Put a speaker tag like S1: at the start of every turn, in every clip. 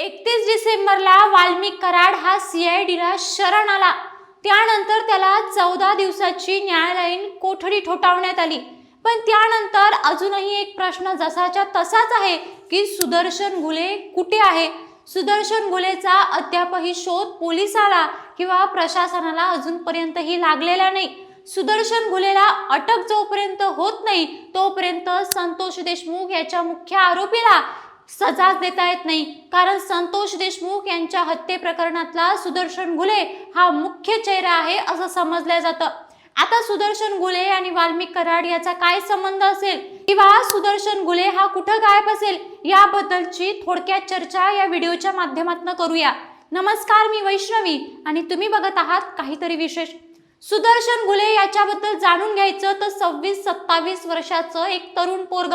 S1: एकतीस डिसेंबरला वाल्मिक कराड हा सीआयडीला शरण आला. त्यानंतर त्याला चौदा दिवसाची न्यायालयीन कोठडी ठोठावण्यात आली. पण त्यानंतर अजूनही एक प्रश्न जसाच्या तसाच आहे की सुदर्शन गुले कुठे आहे? सुदर्शन घुलेचा अद्यापही शोध पोलिसाला किंवा प्रशासनाला अजूनपर्यंतही लागलेला नाही. सुदर्शन घुलेला अटक जोपर्यंत होत नाही तोपर्यंत संतोष देशमुख याच्या मुख्य आरोपीला सजाच देता येत नाही. कारण संतोष देशमुख यांच्या हत्ये प्रकरणातला सुदर्शन गुले हा मुख्य चेहरा आहे असं समजलं जातं. आता सुदर्शन गुले आणि वाल्मिक कराड याचा काय संबंध असेल? किंवा सुदर्शन गुले हा कुठं गायब असेल? याबद्दलची थोडक्यात चर्चा या व्हिडिओच्या माध्यमातून करूया. नमस्कार मी वैष्णवी आणि तुम्ही बघत आहात काहीतरी विशेष. सुदर्शन गुले याच्याबद्दल जाणून घ्यायचं तर सव्वीस सत्तावीस वर्षाचं एक तरुण पोरग.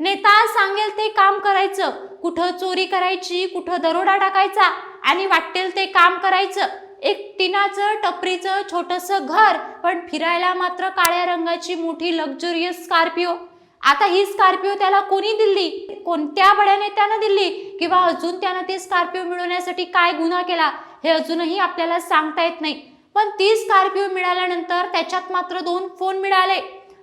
S1: नेता सांगेल ते काम करायचं. कुठं चोरी करायची कुठं दरोडा टाकायचा आणि वाटेल ते काम करायचं. एक टिनाचं टपरीचं छोटंसं घर पण फिरायला मात्र काळ्या रंगाची मोठी लक्झुरियस स्कॉर्पिओ आता ही स्कॉर्पिओ त्याला कोणी दिली कोणत्या बड्या नेत्यानं दिली किंवा अजून त्यानं ती स्कॉर्पिओ मिळवण्यासाठी काय गुन्हा केला? हे अजूनही आपल्याला सांगता येत नाही. पण ती स्कॉर्पिओ मिळाल्यानंतर त्याच्यात मात्र दोन फोन मिळाले.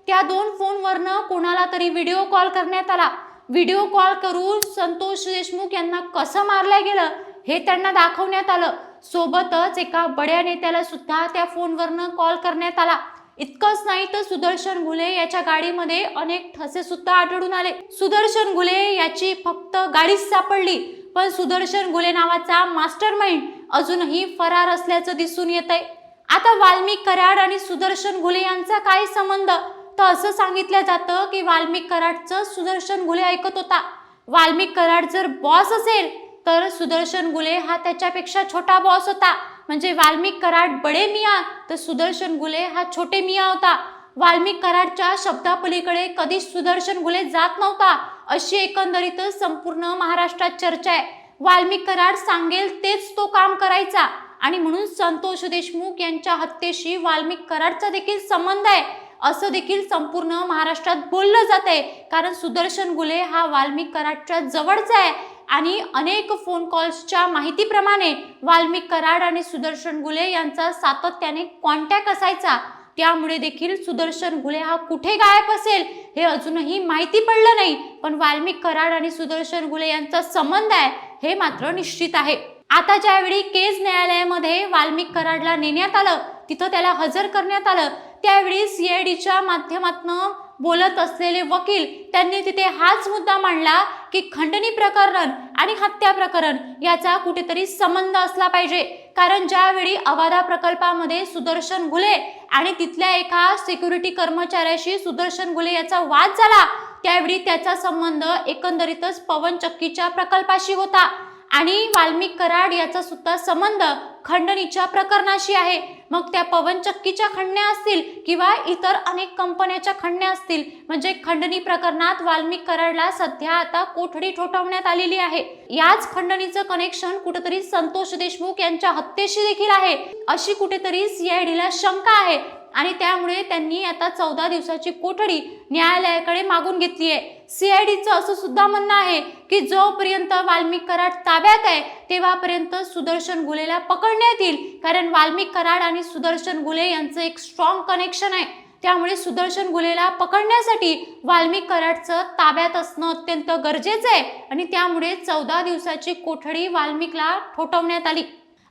S1: त्या दोन फोनवरनं कोणाला तरी व्हिडिओ कॉल करण्यात आला. व्हिडिओ कॉल करून संतोष देशमुख यांना कसं मारलं गेलं हे त्यांना दाखवण्यात आलं. सोबतच एका बड्या नेत्याला सुद्धा त्या फोनवरनं कॉल करण्यात आला. इतकंच नाही तर सुदर्शन घुले याच्या गाडीमध्ये अनेक ठसे सुद्धा आढळून आले. सुदर्शन घुले याची फक्त गाडीच सापडली पण सुदर्शन घुले नावाचा मास्टर माइंड अजूनही फरार असल्याचं दिसून येत आहे आता वाल्मिक कराड आणि सुदर्शन घुले यांचा काय संबंध? तर असं सांगितलं जातं की वाल्मिक कराडचं सुदर्शन घुले ऐकत होता. वाल्मिक कराड जर बॉस असेल तर सुदर्शन गुले हा त्याच्यापेक्षा छोटा बॉस होता. म्हणजे वाल्मिक कराड बडे मिया तर सुदर्शन गुले हा छोटे मिया होता. वाल्मिक कराडच्या शब्दापलीकडे कधीच सुदर्शन गुले जात नव्हता. अशी एकंदरीतच संपूर्ण महाराष्ट्रात चर्चा आहे. वाल्मिक कराड सांगेल तेच तो काम करायचा. आणि म्हणून संतोष देशमुख यांच्या हत्येशी वाल्मिक कराडचा देखील संबंध आहे. असं देखील संपूर्ण महाराष्ट्रात बोललं जात आहे कारण सुदर्शन गुले हा वाल्मिक कराडच्या जवळचा आहे आणि अनेक फोन कॉल्सच्या माहितीप्रमाणे वाल्मिक कराड आणि सुदर्शन गुले यांचा सातत्याने कॉन्टॅक्ट असायचा. त्यामुळे देखील सुदर्शन गुले हा कुठे गायब असेल हे अजूनही माहिती पडलं नाही. पण वाल्मिक कराड आणि सुदर्शन गुले यांचा संबंध आहे हे मात्र निश्चित आहे. आता ज्यावेळी केज न्यायालयामध्ये वाल्मिक कराडला नेण्यात आलं तिथं त्याला हजर करण्यात आलं. त्यावेळी सीआयडीच्या माध्यमातून बोलत असलेले वकील त्यांनी तिथे हाच मुद्दा मांडला की खंडणी प्रकरण आणि हत्या प्रकरण याचा कुठेतरी संबंध असला पाहिजे. कारण ज्यावेळी अवाधा प्रकल्पामध्ये सुदर्शन गुले आणि तिथल्या एका सिक्युरिटी कर्मचाऱ्याशी सुदर्शन गुले याचा वाद झाला त्यावेळी त्याचा संबंध एकंदरीतच पवन चक्कीच्या प्रकल्पाशी होता. आणि वाल्मिक कराड याचा सुद्धा संबंध खंडणीच्या प्रकरणाशी आहे. मग त्या पवनचक्कीच्या खंडण्या असतील किंवा इतर अनेक कंपन्याच्या खंडण्या असतील. म्हणजे खंडणी प्रकरणात वाल्मिक कराडला सध्या आता कोठडी ठोठावण्यात आलेली आहे. याच खंडणीचं कनेक्शन कुठेतरी संतोष देशमुख यांच्या हत्येशी देखील आहे. अशी कुठेतरी सीआयडीला शंका आहे. आणि त्यामुळे त्यांनी आता चौदा दिवसाची कोठडी न्यायालयाकडे मागून घेतली आहे. सीआयडीचं असं सुद्धा म्हणणं आहे की जोपर्यंत वाल्मिक कराड ताब्यात आहे तेव्हापर्यंत सुदर्शन गुलेला पकडण्यात येईल. कारण वाल्मिक कराड आणि सुदर्शन गुले यांचं एक स्ट्रॉंग कनेक्शन आहे. त्यामुळे सुदर्शन गुलेला पकडण्यासाठी वाल्मिक कराडचं ताब्यात असणं अत्यंत गरजेचं आहे. आणि त्यामुळे चौदा दिवसाची कोठडी वाल्मिकला ठोठवण्यात आली.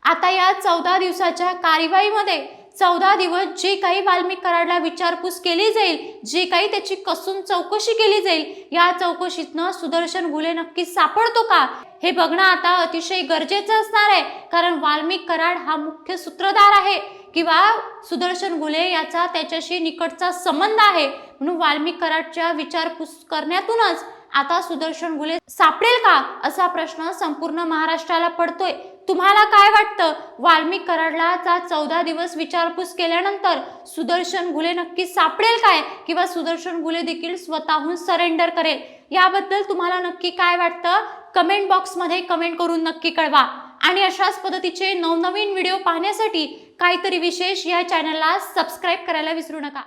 S1: आता या चौदा दिवसाच्या कार्यवाहीमध्ये चौदा दिवस जे काही वाल्मिक कराडला विचारपूस केली जाईल जे काही त्याची कसून चौकशी केली जाईल या चौकशीतनं सुदर्शन गुले नक्की सापडतो का? हे बघणं आता अतिशय गरजेचं असणार आहे कारण वाल्मिक कराड हा मुख्य सूत्रधार आहे किंवा सुदर्शन गुले याचा त्याच्याशी निकटचा संबंध आहे. म्हणून वाल्मिक कराडच्या विचारपूस करण्यातूनच आता सुदर्शन गुले सापडेल का? असा प्रश्न संपूर्ण महाराष्ट्राला पडतोय. तुम्हाला काय वाटतं? वाल्मिक कराडलाचा चौदा दिवस विचारपूस केल्यानंतर सुदर्शन गुले नक्की सापडेल काय? किंवा सुदर्शन गुले देखील स्वतःहून सरेंडर करेल? याबद्दल तुम्हाला नक्की काय वाटतं? कमेंट बॉक्समध्ये कमेंट करून नक्की कळवा. आणि अशाच पद्धतीचे नवनवीन व्हिडिओ पाहण्यासाठी काहीतरी विशेष या चॅनलला सबस्क्राईब करायला विसरू नका.